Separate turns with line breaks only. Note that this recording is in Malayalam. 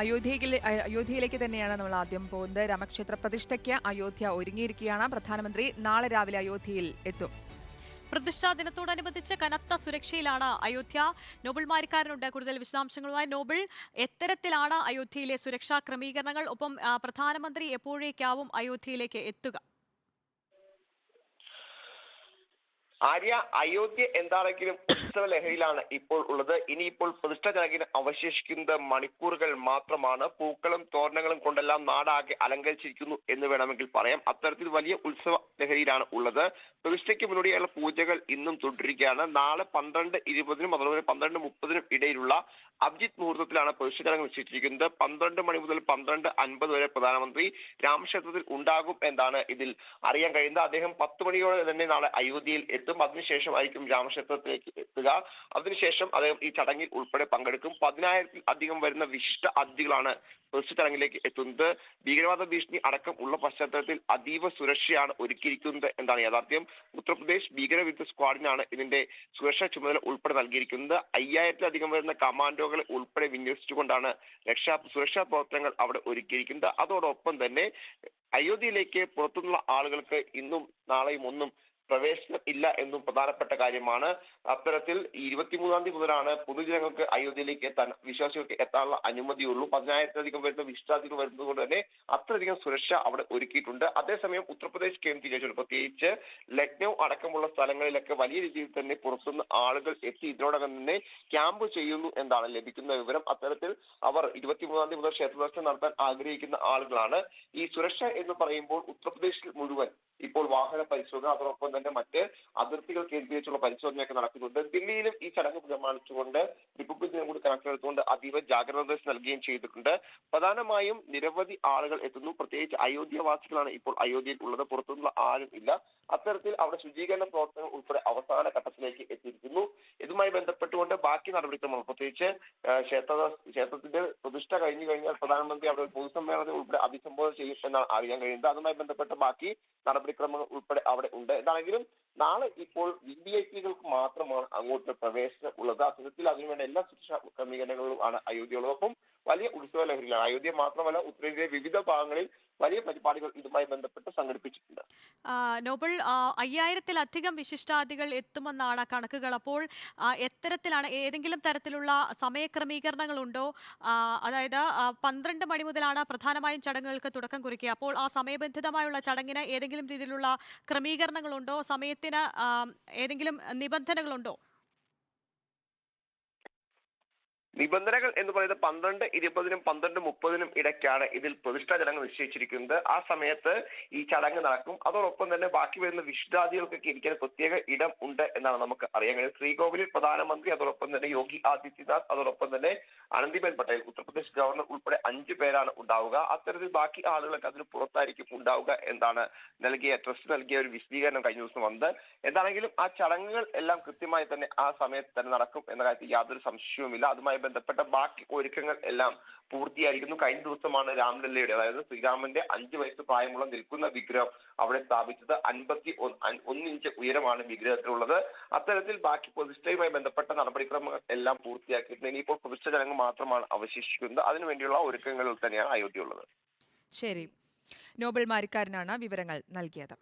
അയോധ്യയിലെ അയോധ്യയിലേക്ക് തന്നെയാണ് നമ്മൾ ആദ്യം പോകുന്നത്. രാമക്ഷേത്ര പ്രതിഷ്ഠയ്ക്ക് അയോധ്യ ഒരുങ്ങിയിരിക്കുകയാണ്. പ്രധാനമന്ത്രി നാളെ രാവിലെ അയോധ്യയിൽ എത്തും.
പ്രതിഷ്ഠാ ദിനത്തോടനുബന്ധിച്ച് കനത്ത സുരക്ഷയിലാണ് അയോധ്യ. നോബിൾ മാരിക്കാരനുണ്ട് കൂടുതൽ വിശദാംശങ്ങളുമായി നോബിൾ. എത്തരത്തിലാണ് അയോധ്യയിലെ സുരക്ഷാ ക്രമീകരണങ്ങൾ. ഒപ്പം പ്രധാനമന്ത്രി എപ്പോഴേക്കാവും അയോധ്യയിലേക്ക് എത്തുക?
ആര്യ അയോധ്യ എന്താണെങ്കിലും ഉത്സവ ലഹരിയിലാണ് ഇപ്പോൾ ഉള്ളത്. ഇനിയിപ്പോൾ പ്രതിഷ്ഠ ചടങ്ങിന് അവശേഷിക്കുന്നത് മണിക്കൂറുകൾ മാത്രമാണ്. പൂക്കളും തോരണങ്ങളും കൊണ്ടെല്ലാം നാടാകെ അലങ്കരിച്ചിരിക്കുന്നു എന്ന് വേണമെങ്കിൽ പറയാം. അത്തരത്തിൽ വലിയ ഉത്സവ ലഹരിയിലാണ് ഉള്ളത്. പ്രതിഷ്ഠയ്ക്ക് മുന്നോടിയായുള്ള പൂജകൾ ഇന്നും തുടരുകയാണ്. നാളെ പന്ത്രണ്ട് ഇരുപതിനും അതുപോലെ പന്ത്രണ്ട് മുപ്പതിനും ഇടയിലുള്ള അഭിജിത് മുഹൂർത്തത്തിലാണ് പ്രതിഷ്ഠ ചടങ്ങ് നിശ്ചയിച്ചിരിക്കുന്നത്. പന്ത്രണ്ട് മണി മുതൽ പന്ത്രണ്ട് അൻപത് വരെ പ്രധാനമന്ത്രി രാമക്ഷേത്രത്തിൽ ഉണ്ടാകും എന്നാണ് ഇതിൽ അറിയാൻ കഴിയുന്നത്. അദ്ദേഹം പത്ത് മണിയോടെ തന്നെ നാളെ അയോധ്യയിൽ എത്തും. അതിനുശേഷം ആയിരിക്കും രാമക്ഷേത്രത്തിലേക്ക് എത്തുക. അതിനുശേഷം അദ്ദേഹം ഈ ചടങ്ങിൽ ഉൾപ്പെടെ പങ്കെടുക്കും. പതിനായിരത്തിൽ അധികം വരുന്ന വിശിഷ്ട അതിഥികളാണ് പ്രതിഷ്ഠ ചടങ്ങിലേക്ക് എത്തുന്നത്. ഭീകരവാദ ഭീഷണി അടക്കം ഉള്ള പശ്ചാത്തലത്തിൽ അതീവ സുരക്ഷയാണ് ഒരുക്കിയിരിക്കുന്നത് എന്നാണ് യാഥാർത്ഥ്യം. ഉത്തർപ്രദേശ് ഭീകരവിരുദ്ധ സ്ക്വാഡിനാണ് ഇതിന്റെ സുരക്ഷാ ചുമതല ഉൾപ്പെടെ നൽകിയിരിക്കുന്നത്. അയ്യായിരത്തിലധികം വരുന്ന കമാൻഡോകളെ ഉൾപ്പെടെ വിന്യസിച്ചുകൊണ്ടാണ് രക്ഷാ സുരക്ഷാ പ്രവർത്തനങ്ങൾ അവിടെ ഒരുക്കിയിരിക്കുന്നത്. അതോടൊപ്പം തന്നെ അയോധ്യയിലേക്ക് പുറത്തുനിന്നുള്ള ആളുകൾക്ക് ഇന്നും നാളെയും ഒന്നും പ്രവേശനം ഇല്ല എന്നും പ്രധാനപ്പെട്ട കാര്യമാണ്. അത്തരത്തിൽ ഇരുപത്തിമൂന്നാം തീയതി മുതലാണ് പൊതുജനങ്ങൾക്ക് അയോധ്യയിലേക്ക് എത്താൻ വിശ്വാസികൾക്ക് എത്താനുള്ള അനുമതിയുള്ളൂ. പതിനായിരത്തിലധികം വരുന്ന വിശ്വാസികൾ വരുന്നത് കൊണ്ട് തന്നെ അത്രയധികം സുരക്ഷ അവിടെ ഒരുക്കിയിട്ടുണ്ട്. അതേസമയം ഉത്തർപ്രദേശ് കേന്ദ്രീകരിച്ചു പ്രത്യേകിച്ച് ലക്നൗ അടക്കമുള്ള സ്ഥലങ്ങളിലൊക്കെ വലിയ രീതിയിൽ തന്നെ പുറത്തുനിന്ന് ആളുകൾ എത്തി. ഇതിനോടകം തന്നെ ക്യാമ്പ് ചെയ്യുന്നു എന്നാണ് ലഭിക്കുന്ന വിവരം. അത്തരത്തിൽ അവർ ഇരുപത്തിമൂന്നാം തീയതി മുതൽ ക്ഷേത്രദർശനം നടത്താൻ ആഗ്രഹിക്കുന്ന ആളുകളാണ്. ഈ സുരക്ഷ എന്ന് പറയുമ്പോൾ ഉത്തർപ്രദേശിൽ മുഴുവൻ ഇപ്പോൾ വാഹന പരിശോധന അതോടൊപ്പം തന്നെ മറ്റ് അതിർത്തികൾ കേന്ദ്രീകരിച്ചുള്ള പരിശോധനയൊക്കെ നടക്കുന്നുണ്ട്. ദില്ലിയിലും ഈ ചടങ്ങ് പ്രമാണിച്ചുകൊണ്ട് റിപ്പബ്ലിക് ദിനം കൂടി കണക്കിലെടുത്തുകൊണ്ട് അതീവ ജാഗ്രത നിർദ്ദേശം നൽകുകയും ചെയ്തിട്ടുണ്ട്. പ്രധാനമായും നിരവധി ആളുകൾ എത്തുന്നു. പ്രത്യേകിച്ച് അയോധ്യവാസികളാണ് ഇപ്പോൾ അയോധ്യയിൽ ഉള്ളത് പുറത്തുനിന്നുള്ള ആരും ഇല്ല. അത്തരത്തിൽ അവിടെ ശുചീകരണ പ്രവർത്തനങ്ങൾ ഉൾപ്പെടെ അവസാന ഘട്ടത്തിലേക്ക് എത്തിയിരിക്കുന്നു. ഇതുമായി ബന്ധപ്പെട്ടുകൊണ്ട് ബാക്കി നടപടിക്രമങ്ങൾ പ്രത്യേകിച്ച് ക്ഷേത്ര ക്ഷേത്രത്തിന്റെ പ്രതിഷ്ഠ കഴിഞ്ഞു കഴിഞ്ഞാൽ പ്രധാനമന്ത്രി അവിടെ ഒരു പൊതുസമ്മേളനത്തിൽ ഉൾപ്പെടെ അഭിസംബോധന ചെയ്യും എന്നാണ് അറിയാൻ കഴിയുന്നത്. അതുമായി ബന്ധപ്പെട്ട ബാക്കി നടപടിക്രമങ്ങൾ ഉൾപ്പെടെ അവിടെ ഉണ്ട്. എന്താണെങ്കിലും നാളെ ഇപ്പോൾ വി വി ഐ പികൾക്ക് മാത്രമാണ് അങ്ങോട്ട് പ്രവേശനം ഉള്ളത്. അത്തരത്തിൽ അതിനുവേണ്ട എല്ലാ സുരക്ഷാ ക്രമീകരണങ്ങളും ആണ് അയോധ്യയുള്ളത് ഒപ്പം വലിയ ഉത്സവ ലഹരിയിലാണ് അയോധ്യ മാത്രമല്ല ഉത്തരേന്ത്യയിലെ വിവിധ ഭാഗങ്ങളിൽ വലിയ പരിപാടികൾ ഇതുമായി ബന്ധപ്പെട്ട് സംഘടിപ്പിച്ചിട്ടുണ്ട്.
നോബൽ അയ്യായിരത്തിലധികം വിശിഷ്ടാദികൾ എത്തുമെന്നാണ് കണക്കുകൾ. അപ്പോൾ എത്തരത്തിലാണ് ഏതെങ്കിലും തരത്തിലുള്ള സമയക്രമീകരണങ്ങൾ ഉണ്ടോ അതായത് പന്ത്രണ്ട് മണി മുതലാണ് പ്രധാനമായും ചടങ്ങുകൾക്ക് തുടക്കം കുറിക്കുക. അപ്പോൾ ആ സമയബന്ധിതമായുള്ള ചടങ്ങിന് ഏതെങ്കിലും രീതിയിലുള്ള ക്രമീകരണങ്ങളുണ്ടോ? സമയത്തിന് ഏതെങ്കിലും നിബന്ധനകളുണ്ടോ?
നിബന്ധനകൾ എന്ന് പറയുന്നത് പന്ത്രണ്ട് ഇരുപതിനും പന്ത്രണ്ട് മുപ്പതിനും ഇടയ്ക്കാണ് ഇതിൽ പ്രതിഷ്ഠാ ചടങ്ങ് നിശ്ചയിച്ചിരിക്കുന്നത്. ആ സമയത്ത് ഈ ചടങ്ങ് നടക്കും. അതോടൊപ്പം തന്നെ ബാക്കി വരുന്ന വിശുദ്ധാദികൾക്കൊക്കെ ഇരിക്കാൻ പ്രത്യേക ഇടം ഉണ്ട് എന്നാണ് നമുക്ക് അറിയാൻ കഴിയുന്നത്. ശ്രീകോവിലിൽ പ്രധാനമന്ത്രി അതോടൊപ്പം തന്നെ യോഗി ആദിത്യനാഥ് അതോടൊപ്പം തന്നെ ആനന്ദിബെൻ പട്ടേൽ ഉത്തർപ്രദേശ് ഗവർണർ ഉൾപ്പെടെ അഞ്ചു പേരാണ് ഉണ്ടാവുക. അത്തരത്തിൽ ബാക്കി ആളുകളൊക്കെ അതിന് പുറത്തായിരിക്കും ഉണ്ടാവുക എന്താണ് നൽകിയ ട്രസ്റ്റ് നൽകിയ ഒരു വിശദീകരണം കഴിഞ്ഞ ദിവസം വന്നത്. എന്താണെങ്കിലും ആ ചടങ്ങുകൾ എല്ലാം കൃത്യമായി തന്നെ ആ സമയത്ത് തന്നെ നടക്കും എന്ന കാര്യത്തിൽ യാതൊരു സംശയവുമില്ല. അതുമായി ബന്ധപ്പെട്ട ബാക്കി ഒരുക്കങ്ങൾ എല്ലാം പൂർത്തിയായിരിക്കുന്നു. കഴിഞ്ഞ ദിവസമാണ് രാംലല്ലയുടെ അതായത് ശ്രീരാമന്റെ അഞ്ചു വയസ്സ് പ്രായമുള്ള നിൽക്കുന്ന വിഗ്രഹം അവിടെ സ്ഥാപിച്ചത്. അൻപത്തി ഒന്ന് ഇഞ്ച് ഉയരമാണ് വിഗ്രഹത്തിലുള്ളത്. അത്തരത്തിൽ ബാക്കി പ്രതിഷ്ഠയുമായി ബന്ധപ്പെട്ട നടപടിക്രമങ്ങൾ എല്ലാം പൂർത്തിയാക്കിയിട്ടുണ്ട്. ഇനിയിപ്പോൾ പ്രതിഷ്ഠ ചടങ്ങ് മാത്രമാണ് അവശേഷിക്കുന്നത്. അതിനുവേണ്ടിയുള്ള ഒരുക്കങ്ങളിൽ തന്നെയാണ് അയോധ്യ ഉള്ളത്.
ശരി. നോബൽ മാരിക്കാരനാണ് വിവരങ്ങൾ നൽകിയത്.